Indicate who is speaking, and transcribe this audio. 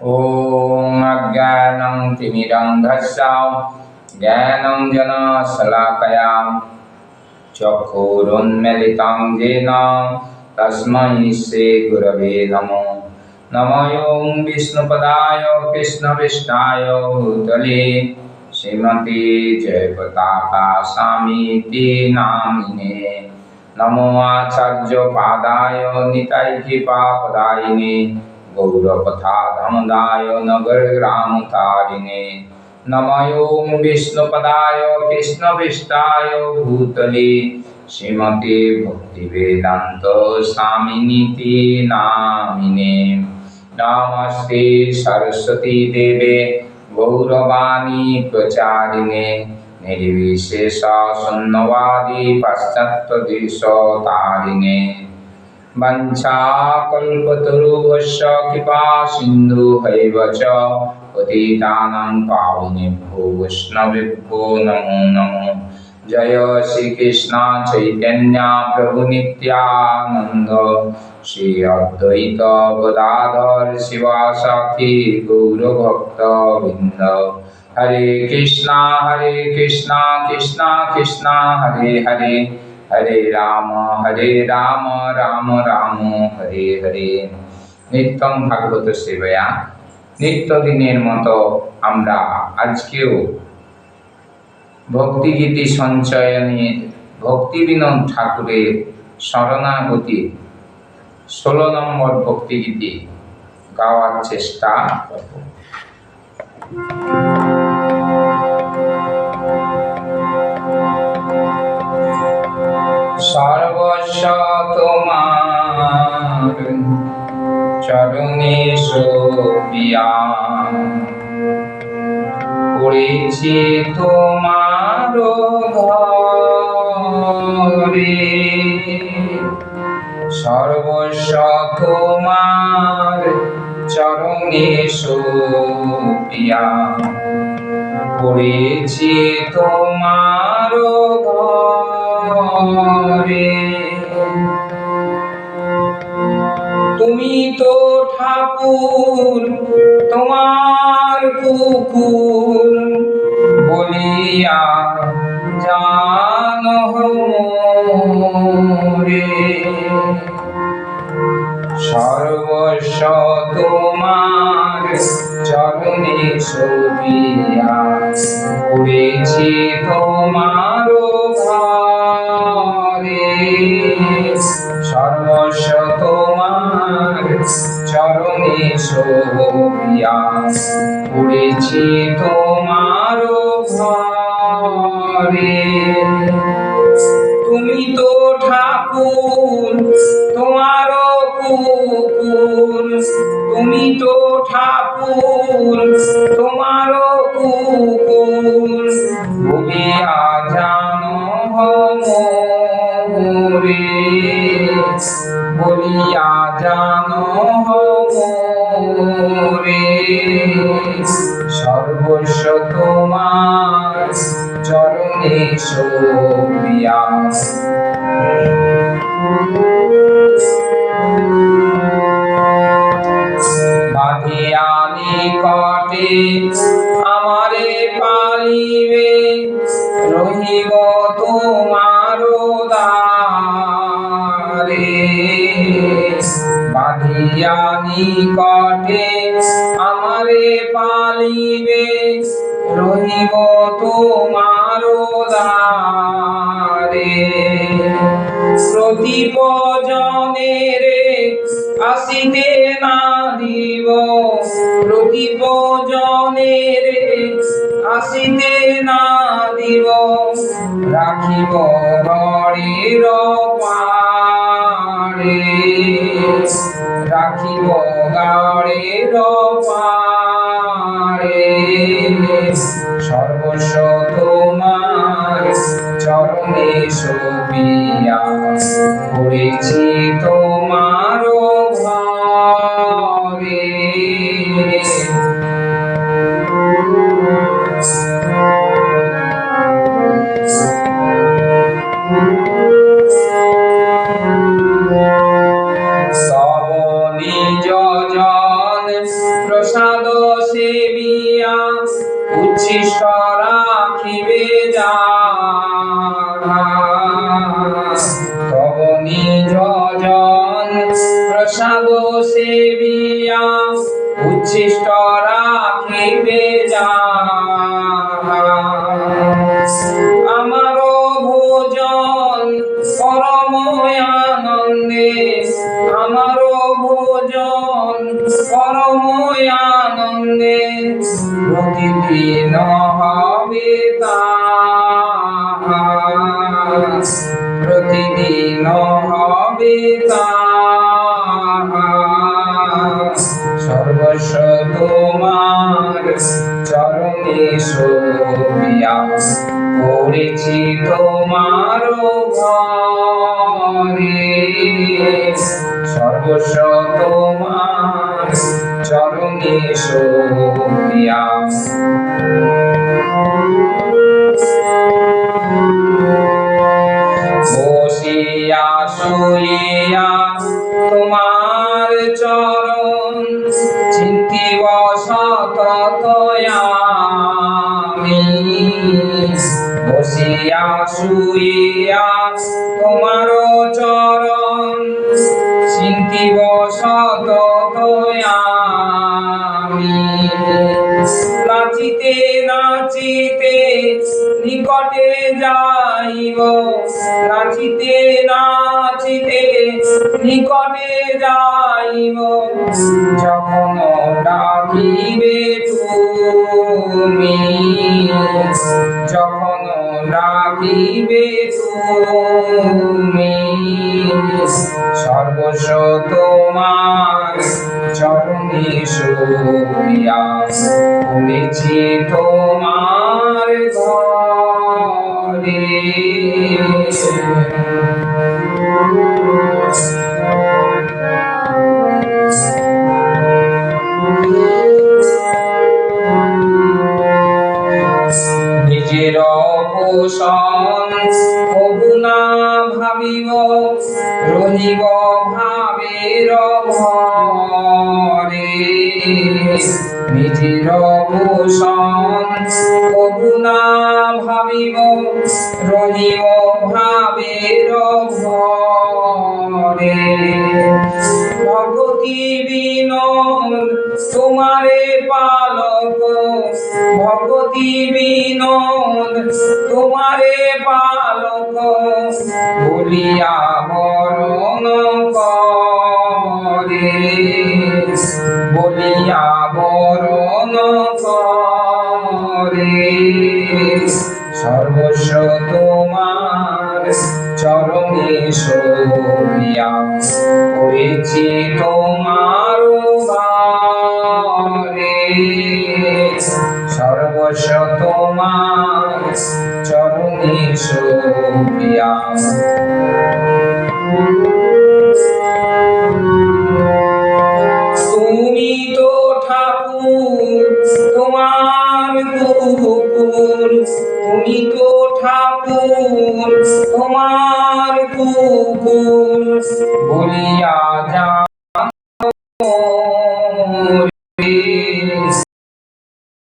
Speaker 1: ॐ अज्ञानं तिमिरन्धस्सां ज्ञानं जनशलाकया चक्षुरुन्मिलितं येन तस्मै श्रीगुरवे नमो नमो ॐ विष्णुपदाय कृष्णविष्णाय भूतले श्रीमती जयपताका स्वामीति नामिने नमो आचार्यपादाय नितैकिपापदायिने गौरपथाधमदाय नगरग्रामतारिणे नमयो विष्णुपदाय कृष्णविष्टाय भूतले श्रीमते भक्तिवेदान्त स्वामिनीति नामिने नमस्ते सरस्वती देवे गौरवाणी प्रचारिणे निर्विशेष शून्यवादी पाश्चात्यदेशतारिणे वञ्चाकल्पतरुभ्यश्च कृपा सिन्धुहैव च पतितानां पावनेभ्यो वैष्णवेभ्यो नमो नमो जय श्रीकृष्ण चैतन्य प्रभु नित्यानन्द श्री अद्वैत गदाधर शिवासाखी गौरभक्तवृन्द हरे कृष्णा हरे कृष्णा कृष्णा कृष्णा हरे हरे হরে রাম হরে রাম রাম রাম, হরে হরে। নিত্যম ভাগবত সেবয়া। নিত্যদিনের মতো আমরা আজকেও ভক্তিগীতি সঞ্চয়নে ভক্তি বিনোদ ঠাকুরের শরণাগতি ষোলো নম্বর ভক্তিগীতি গাওয়ার চেষ্টা করব। সর্বস্ব তোমার চরণে সোপিয়া পড়েছি তোমার ঘরে সর্বস্ব তোমার চরণে সোপিয়া পড়েছি তোমার ঘরে ঠাকুর তোমার কুকুর বলিয়া জানো রে সর্বস্ব তোমার চরণে ছবিয়া পড়েছি তোমার ঘরে ছবিয়া পড়েছি তোমার ঘরে তুমি তো ঠাকুর তোমার কুকুর। তুমি তো ঠাকুর তোমার কুকুর। সর্বস্ব তোমার চরণে সোপিয়া বাঁধিয়ানি কটে আমারে পালিবে রহিব তোমার দ্বারে। বাঁধিয়ানি কটে তোমার দ্বারে প্রতিপজনের আসিতে না দিব। প্রতিপজনের আসিতে না দিব। রাখিব গড়ের পাড়ে। রাখিব গাড়ের পাড়ে। তোমার জন প্রসাদ সেবিয়া উচ্ছিষ্ট সেবিয়া উচ্ছিষ্ট রাখিবে যা আমার ভোজন পরম আনন্দে, আমার ভোজন পরম আনন্দে, প্রতিদিন হবে তাহার প্রতিদিন চরণে সোভিয়া করেছি তোমার ঘরে সর্বস্ব তোমার চরণে সোভিয়া বসিয়া শুইয়া তোমার চরণ চিন্তিব সততয়ামি নাচিতে নাচিতে নিকটে যাইব, নাচিতে নাচিতে নিকটে যাইব। যখন ডাকিবে তুমি ডাকিবে তুমি। সর্বস্ব তোমার চরণে শুইয়া তো রহিব ভাবের ভরে নিজের পোষণ কবু না ভাবিব, রহিব ভাবের ভরে ভগতি বিনোদ তোমারে পালক ভগতি বিনোদ, তোমারে পালক, বলিয়া বরণ করে। বলিয়া বরণ করে। সর্বস্ব তোমার চরণে সরিয়া করেছি তোমার বারে। সর্বস্ব তোমার চরণে সরিয়া তুমি তো ঠাকুর, তোমার কুকুর। তুমি তো ঠাকুর, তোমার কুকুর। বলিয়া যা